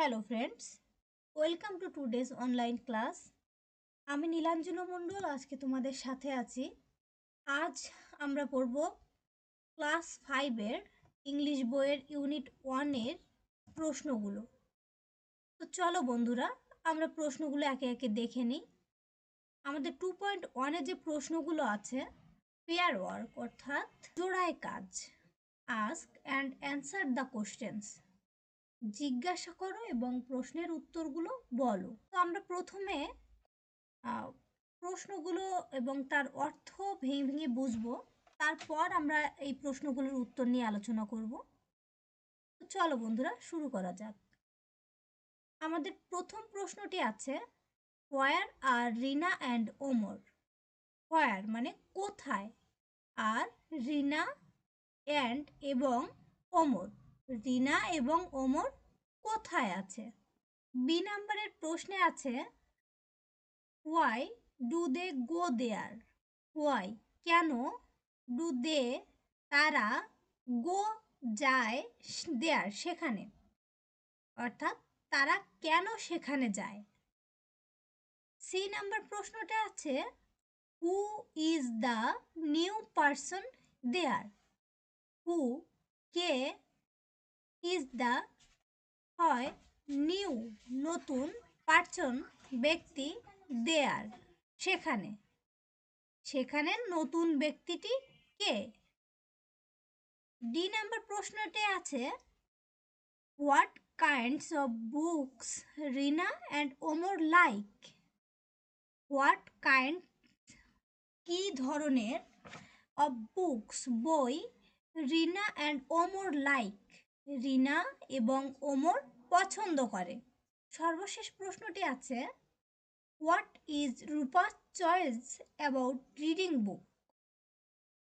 Hello friends, welcome to two days online class. আমি নীলাঞ্জন মণ্ডল, আজকে তোমাদের সাথে আছি। আজ আমরা পড়ব ক্লাস ফাইভের ইংলিশ বইয়ের ইউনিট ওয়ানের প্রশ্নগুলো। তো চলো বন্ধুরা, আমরা প্রশ্নগুলো একে একে দেখে নিই। আমাদের টু পয়েন্ট ওয়ানে যে প্রশ্নগুলো আছে পেয়ার ওয়ার্ক অর্থাৎ জোড়ায় কাজ ask and answer the questions জিজ্ঞাসা করো এবং প্রশ্নের উত্তরগুলো বলো। তো আমরা প্রথমে প্রশ্নগুলো এবং তার অর্থ ভেঙে ভেঙে বুঝব। তারপর আমরা এই প্রশ্নগুলোর উত্তর নিয়ে আলোচনা করব। চলো বন্ধুরা, শুরু করা যাক। আমাদের প্রথম প্রশ্নটি আছে, where are Rina and Omar? Where মানে কোথায়? আর রিনা অ্যান্ড এবং ওমর? রিনা এবং ওমর কোথায় আছে? বি নাম্বারের প্রশ্নে আছে why do they go there why কেন ডু দে তারা গো যায় দেয়ার সেখানে। অর্থাৎ তারা কেন সেখানে যায়? সি নাম্বার প্রশ্নটা আছে who is the new person there who K is the হয় নিউ নতুন পার্সন ব্যক্তি দেয়ার সেখানে। সেখানে নতুন ব্যক্তিটি কে? ডি নাম্বার প্রশ্নটি আছে what kinds of books Rina and Omar like what kind কি ধরনের অফ বুকস বই রিনা অ্যান্ড ওমর লাইক রিনা এবং ওমর পছন্দ করে। সর্বশেষ প্রশ্নটি আছে, হোয়াট ইজ রূপার choice about reading book?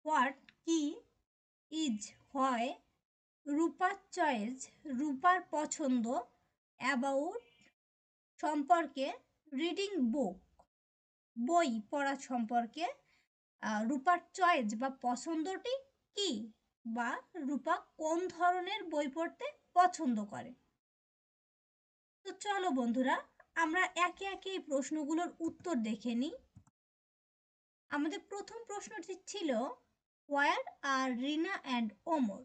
What কি ইজ হয় রূপার চয়েস, রূপার পছন্দ অ্যাবাউট সম্পর্কে রিডিং বুক? বই পড়া সম্পর্কে রূপার চয়েস বা পছন্দটি কি? বা রূপা কোন ধরনের বই পড়তে পছন্দ করে? তো চলো বন্ধুরা, আমরা একে একে এই প্রশ্নগুলোর উত্তর দেখে নিই। আমাদের প্রথম প্রশ্নটি ছিল where are Rina and Omar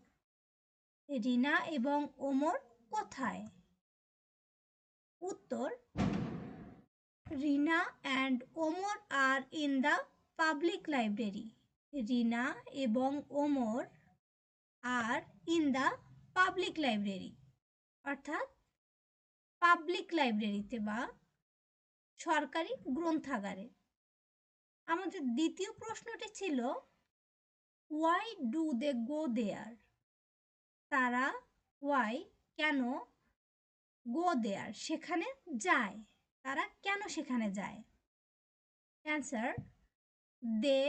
Rina এবং ওমর কোথায়? উত্তর Rina and Omar are in the public library Rina এবং Omar are in the public library অর্থাৎ পাবলিক লাইব্রেরিতে বা সরকারি গ্রন্থাগারে। আমাদের দ্বিতীয় প্রশ্নটি ছিল ওয়াই ডু দে গো দেয়ার তারা ওয়াই কেন গো দেয়ার সেখানে যায়। তারা কেন সেখানে যায়? Answer they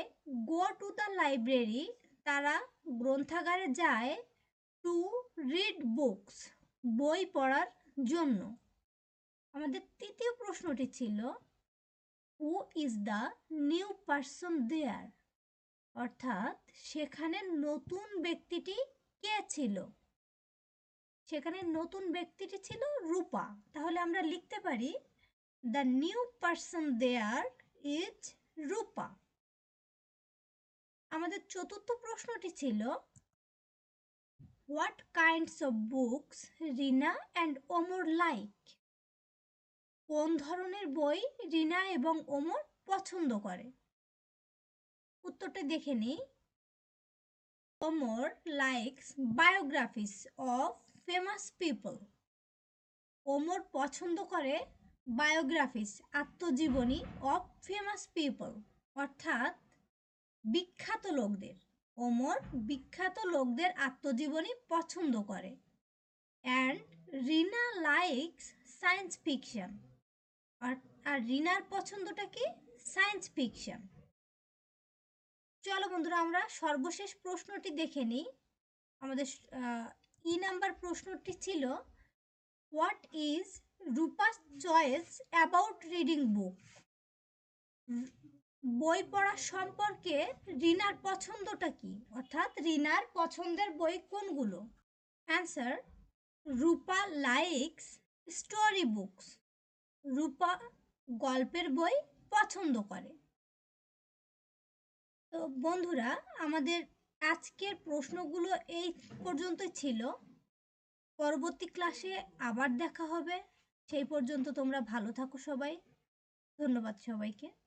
go to the library তারা গ্রন্থাগারে যায় টু রিড বুকস বই পড়ার জন্য। আমাদের তৃতীয় প্রশ্নটি ছিল who is the new person there অর্থাৎ সেখানে নতুন ব্যক্তিটি কে ছিল? সেখানে নতুন ব্যক্তিটি ছিল রূপা। তাহলে আমরা লিখতে পারি the new person there is Rupa. আমাদের চতুর্থ প্রশ্নটি ছিল what kinds of books Rina and Omar like কোন ধরনের বই রিনা এবং ওমর পছন্দ করে? উত্তরটা দেখে নিই। Omar likes biographies of famous people Omar পছন্দ করে বায়োগ্রাফিস আত্মজীবনী অফ ফেমাস পিপল অর্থাৎ বিখ্যাত লোকদের। ওমর বিখ্যাত লোকদের আত্মজীবনী পছন্দ করে। And Rina likes science fiction. আর আর রিনার পছন্দটা কি? Science fiction. চলো বন্ধুরা, আমরা সর্বশেষ প্রশ্নটি দেখে নিই। আমাদের ই নাম্বার প্রশ্নটি ছিল, what is Rupa's choice about reading book? বই পড়া সম্পর্কে রিনার পছন্দটা কি? অর্থাৎ রিনার পছন্দের বই কোনগুলো? Answer Rupa likes story books Rupa গল্পের বই পছন্দ করে। তো বন্ধুরা, আমাদের আজকের প্রশ্নগুলো এই পর্যন্ত ছিল। পরবর্তী ক্লাসে আবার দেখা হবে। সেই পর্যন্ত তোমরা ভালো থাকো সবাই। ধন্যবাদ সবাইকে।